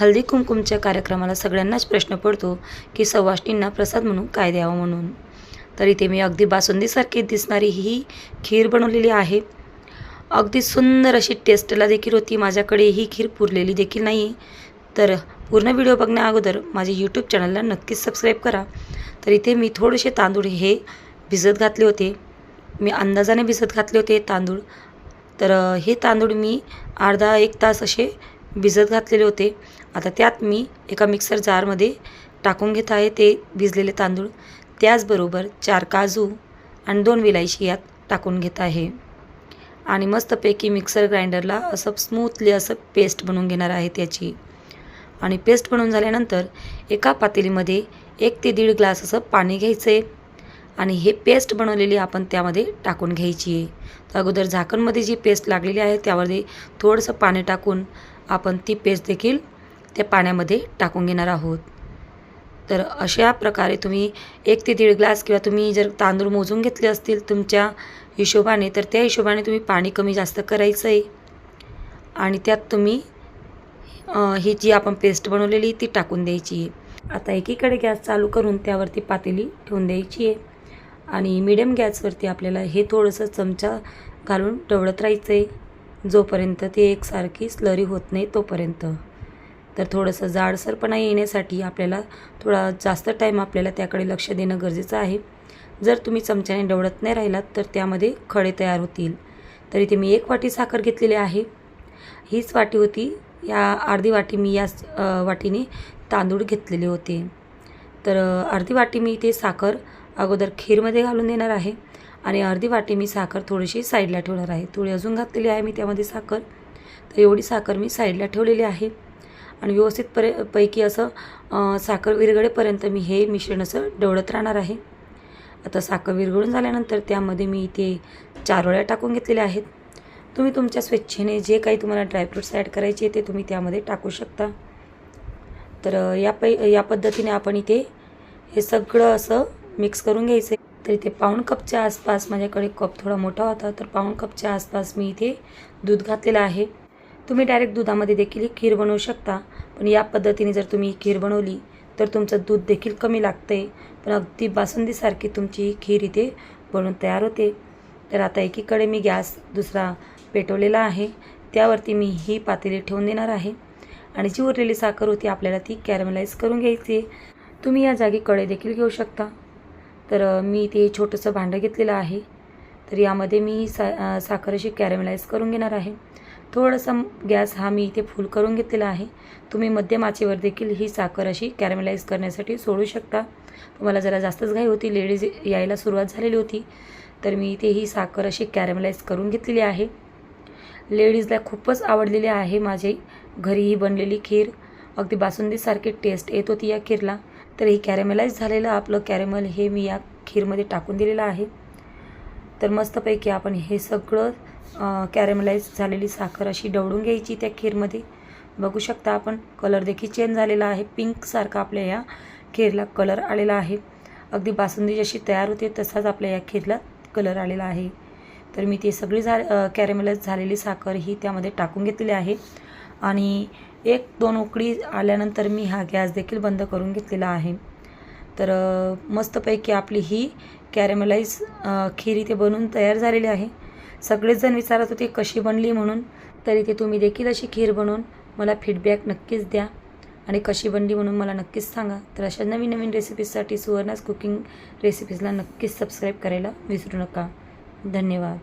हल्दी कुंकुमच्या कार्यक्रमाला सगळ्यांनाच प्रश्न पडतो की सवाष्णींना प्रसाद म्हणून काय द्यावं म्हणून. तर इथे मी अगदी बासुंदीसारखी दिसणारी ही खीर बनवलेली आहे. अगदी सुंदर अशी टेस्टला देखील होती. माझ्याकडे ही खीर पुरलेली देखील नाही तर पूर्ण व्हिडिओ बघण्या अगोदर माझ्या यूट्यूब चॅनलला नक्कीच सबस्क्राईब करा. तर इथे मी थोडेसे तांदूळ हे भिजत घातले होते. मी अंदाजाने भिजत घातले होते तांदूळ. तर हे तांदूळ मी अर्धा एक तास असे भिजत घातलेले होते. आता त्यात मी एका मिक्सर जारमध्ये टाकून घेत आहे ते भिजलेले तांदूळ. त्याचबरोबर चार काजू आणि दोन विलायची यात टाकून घेत आहे. आणि मस्तपैकी मिक्सर ग्राइंडरला असं स्मूथली असं पेस्ट बनवून घेणार आहे त्याची. आणि पेस्ट बनवून झाल्यानंतर एका पातेलीमध्ये एक ते दीड ग्लास असं पाणी घ्यायचं आहे आणि हे पेस्ट बनवलेली आपण त्यामध्ये टाकून घ्यायची आहे. तर अगोदर झाकणमध्ये जी पेस्ट लागलेली आहे त्यामध्ये थोडंसं पाणी टाकून आपण ती पेस्ट देखील त्या पाण्यामध्ये टाकून घेणार आहोत. तर अशा प्रकारे तुम्ही एक ते दीड ग्लास किंवा तुम्ही जर तांदूळ मोजून घेतले असतील तुमच्या हिशोबाने तर त्या हिशोबाने तुम्ही पाणी कमी जास्त करायचं आहे आणि त्यात तुम्ही ही जी आपण पेस्ट बनवलेली ती टाकून द्यायची. आहे आता एकीकडे गॅस चालू करून त्यावरती पातेली ठेवून द्यायची. आहे आणि मिडियम गॅसवरती आपल्याला हे थोडंसं चमचा घालून ढवळत राहायचं आहे जोपर्यंत ती एकसारखी स्लरी होत नाही तोपर्यंत. तर थोडंसं जाडसरपणा येण्यासाठी आपल्याला थोडा जास्त टाईम आपल्याला त्याकडे लक्ष देणं गरजेचं आहे. जर तुम्ही चमच्याने डवळत नाही राहिलात तर त्यामध्ये खडे तयार होतील. तर इथे मी एक वाटी साखर घेतलेली आहे. हीच वाटी होती या अर्धी वाटी मी या वाटीने तांदूळ घेतलेले होते. तर अर्धी वाटी मी इथे साखर अगोदर खीरमध्ये घालून देणार आहे. आणि अर्धी वाटी मी साखर थोडीशी साईडला ठेवणार आहे. थोडी अजून घातलेली आहे मी त्यामध्ये साखर. तर एवढी साखर मी साईडला ठेवलेली आहे. आणि व्यवस्थित परे पैकी असं साखर विरगडेपर्यंत मी हे मिश्रण असं डवळत राहणार आहे. आता साखर विरघळून झाल्यानंतर त्यामध्ये मी इथे चारोळ्या टाकून घेतलेल्या आहेत. तुम्ही तुमच्या स्वेच्छेने जे काही तुम्हाला ड्रायफ्रूट्स ॲड करायचे ते तुम्ही त्यामध्ये टाकू शकता. तर या पै या पद्धतीने आपण इथे हे सगळं असं मिक्स करून घ्यायचं आहे. तर इथे पाऊण कपच्या आसपास माझ्याकडे कप थोडा मोठा होता तर पाऊण कपच्या आसपास मी इथे दूध घातलेलं आहे. तुम्ही डायरेक्ट दुधामध्ये देखील ही खीर बनवू शकता पण या पद्धतीने जर तुम्ही ही खीर बनवली तर तुमचं दूध देखील कमी लागते पण अगदी बासुंदीसारखी तुमची ही खीर इथे बनून तयार होते. तर आता एकीकडे मी गॅस दुसरा पेटवलेला आहे त्यावरती मी ही पातेली ठेवून देणार आहे. आणि जी उरलेली साखर होती आपल्याला ती कॅरमलाइज करून घ्यायची आहे. तुम्ही या जागी कढई देखील घेऊ शकता. तर मी ते छोटंसं भांडं घेतलेलं आहे. तर यामध्ये मी सा साखर अशी कॅरमलाइज करून घेणार आहे. थोडासा गॅस हा मी इथे फुल करून घेतलेला आहे. तुम्ही मध्यम आचेवर देखील ही साखर अशी कॅरमलाइज करण्यासाठी सोडू शकता. तुम्हाला जरा जास्तच घाई होती लेडीज यायला सुरुवात झालेली होती. तर मी इथे ही साखर अशी कॅरमलाइज करून घेतलेली आहे. लेडीजला खूपच आवडलेली आहे माझी घरी ही बनलेली खीर. अगदी बासुंदीसारखी टेस्ट येत होती या खीरला. तर हे कॅरेमलाइज झालेलं आपलं कॅरेमल हे मी या खीरमध्ये टाकून दिलेलं आहे. तर मस्तपैकी आपण हे सगळं कॅरेमलाइज झालेली साखर अशी डवडून घ्यायची त्या खीरमध्ये. बघू शकता आपण कलर देखील चेंज झालेला आहे. पिंकसारखा आपल्या या खीरला कलर आलेला आहे. अगदी बासुंदी जशी तयार होते तसाच आपल्या या खीरला कलर आलेला आहे. तर मी ती सगळी झा कॅरेमलाइज झालेली साखर ही त्यामध्ये टाकून घेतलेली आहे. आणि एक दोन उकळी आल्यानंतर मी हा गॅस देखील बंद करून घेतलेला आहे. तर मस्तपैकी आपली ही कॅरेमलाईज खीर इथे बनून तयार झालेली आहे. सगळेच जण विचारत होते कशी बनली म्हणून? तर इथे तुम्ही देखील अशी खीर बनवून मला फीडबॅक नक्कीच द्या. आणि कशी बनली म्हणून मला नक्कीच सांगा. तर अशा नवीन नवीन रेसिपीजसाठी सुवर्णास कुकिंग रेसिपीजला नक्कीच सबस्क्राईब करायला विसरू नका. धन्यवाद.